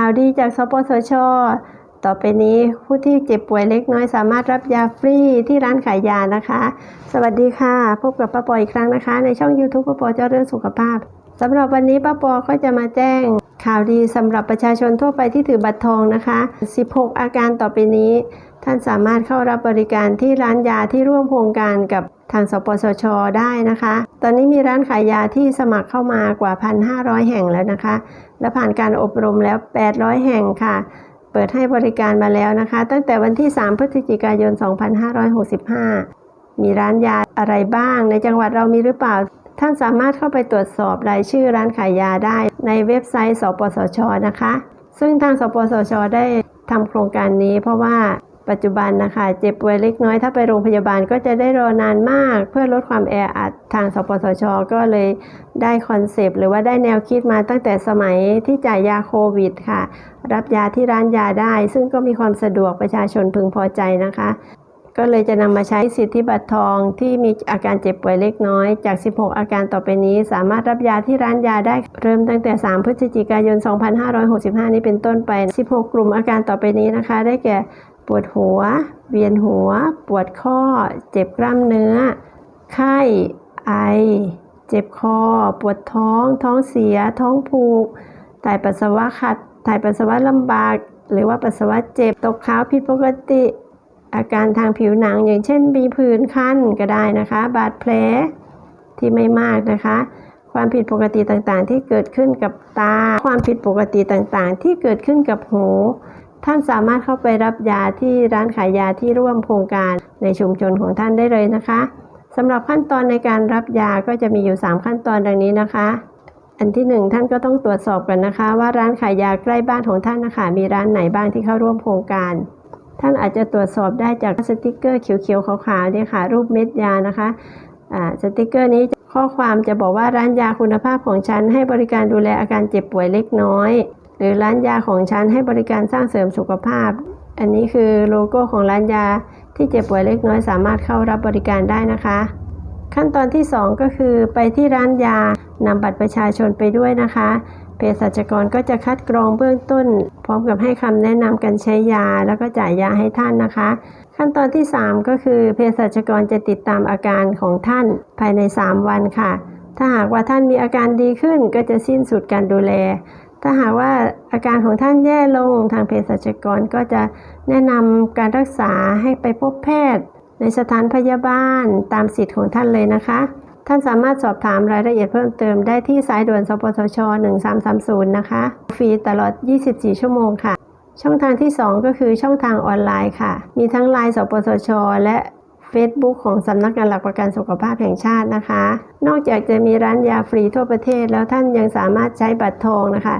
ข่าวดีจากสปสช ต่อไปนี้ผู้ที่เจ็บป่วยเล็กน้อยสามารถรับยาฟรีที่ร้านขายยานะคะ สวัสดีค่ะ พบกับป้าปออีกครั้งนะคะ ในช่อง YouTube ป้าปอเจ้าเรื่องสุขภาพสำหรับวันนี้ป้าปอก็จะมาแจ้ง ข่าวดีสำหรับประชาชนทั่วไปที่ถือบัตรทองนะคะ 16 อาการต่อไปนี้ ท่านสามารถเข้ารับบริการที่ร้านยาที่ร่วมโครงการกับ ทางสปสช ได้นะคะ ตอนนี้มีร้านขายยาที่สมัครเข้ามากว่า 1,500 แห่งแล้วนะคะ และผ่านการอบรมแล้ว 800 แห่งค่ะ เปิดให้บริการมาแล้วนะคะ ตั้งแต่วันที่ 3 พฤศจิกายน 2565 มีร้านยาอะไรบ้าง ในจังหวัดเรามีหรือเปล่า ท่านสามารถเข้าไปตรวจสอบรายชื่อร้านขายยาได้ในเว็บไซต์ สปสช นะคะ ซึ่งทางสปสช ได้ทำโครงการนี้เพราะว่า ปัจจุบันนะคะ เจ็บป่วยเล็กน้อยถ้าไปโรงพยาบาลก็จะได้รอนานมาก เพื่อลดความแออัดทางสปสช ก็เลยได้คอนเซปต์หรือว่าได้แนวคิดมาตั้งแต่สมัยที่จ่ายยาโควิดค่ะ รับยาที่ร้านยาได้ ซึ่งก็มีความสะดวกประชาชนพึงพอใจนะคะ ก็เลยจะนำมาใช้สิทธิบัตรทองที่มีอาการเจ็บป่วยเล็กน้อย จาก 16 อาการต่อไปนี้ สามารถรับยาที่ร้านยาได้เริ่มตั้งแต่ 3 พฤศจิกายน 2565 นี้เป็นต้นไป 16 กลุ่มอาการต่อไปนี้นะคะ ได้แก่ ปวดหัว เวียนหัว ปวดข้อ เจ็บกล้ามเนื้อ ไข้ ไอ เจ็บคอ ปวดท้อง ท้องเสีย ท้องผูก ถ่ายปัสสาวะขัด ถ่ายปัสสาวะลำบาก หรือว่าปัสสาวะเจ็บ ตกขาวผิดปกติ อาการทางผิวหนังอย่างเช่นมีผื่นคันก็ได้นะคะ บาดแผลที่ไม่มากนะคะ ความผิดปกติต่างๆ ที่เกิดขึ้นกับตา ความผิดปกติต่างๆ ที่เกิดขึ้นกับหู ท่านสามารถเข้าไปรับยาที่ร้านขายยาที่ร่วมโครงการในชุมชนของท่านได้เลยนะคะสำหรับขั้นตอนในการรับยาก็จะมีอยู่ 3 ขั้นตอนดังนี้นะคะ อันที่ 1 ท่านก็ต้องตรวจสอบกันนะคะ ว่าร้านขายยาใกล้บ้านของท่านนะคะมีร้านไหนบ้างที่เข้าร่วมโครงการ ท่านอาจจะตรวจสอบได้จากสติกเกอร์เขียวๆขาวๆเนี่ยค่ะ รูปเม็ดยานะคะสติกเกอร์นี้ข้อความจะบอกว่าร้านยาคุณภาพของฉันให้บริการดูแลอาการเจ็บป่วยเล็กน้อย หรือร้านยาของฉันให้บริการสร้างเสริมสุขภาพ อันนี้คือโลโก้ของร้านยาที่เจ็บป่วยเล็กน้อยสามารถเข้ารับบริการได้นะคะ ขั้นตอนที่ 2 ก็คือไปที่ร้านยานำบัตรประชาชนไปด้วยนะคะเภสัชกรก็จะคัดกรองเบื้องต้น พร้อมกับให้คำแนะนำการใช้ยาแล้วก็จ่ายยาให้ท่านนะคะ ขั้นตอนที่ 3 ก็คือเภสัชกรจะติดตามอาการของท่านภายใน 3 วันค่ะ ถ้าหากว่าท่านมีอาการดีขึ้นก็จะสิ้นสุดการดูแล ถ้าหากว่าอาการของท่านแย่ลงทางเภสัชกรก็จะแนะนำการรักษาให้ไปพบแพทย์ ในสถานพยาบาลตามสิทธิ์ของท่านเลยนะคะ ท่านสามารถสอบถามรายละเอียดเพิ่มเติมได้ที่สายด่วนสปสช 1330 นะคะ ฟรีตลอด 24 ชั่วโมงค่ะ ช่องทางที่ 2 ก็คือช่องทางออนไลน์ค่ะ มีทั้งไลน์สปสช และ Facebook ของสำนักงานหลักประกันสุขภาพแห่งชาตินะคะ นอกจากจะมีร้านยาฟรีทั่วประเทศ แล้วท่านยังสามารถใช้บัตรทองนะคะ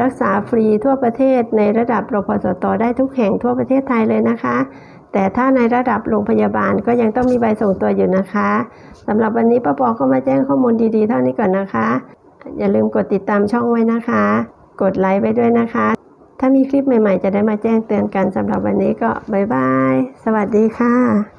รักษาฟรีทั่วประเทศในระดับรพสตได้ทุกแห่งทั่วประเทศไทยเลยนะคะ แต่ถ้าในระดับโรงพยาบาลก็ยังต้องมีใบส่งตัวอยู่นะคะสำหรับวันนี้ป้าปอก็มาแจ้งข้อมูลดีๆ เท่านี้ก่อนนะคะ อย่าลืมกดติดตามช่องไว้นะคะ กดไลค์ไปด้วยนะคะ ถ้ามีคลิปใหม่ๆ จะได้มาแจ้งเตือนกันสำหรับวันนี้ก็บ๊ายบาย สวัสดีค่ะ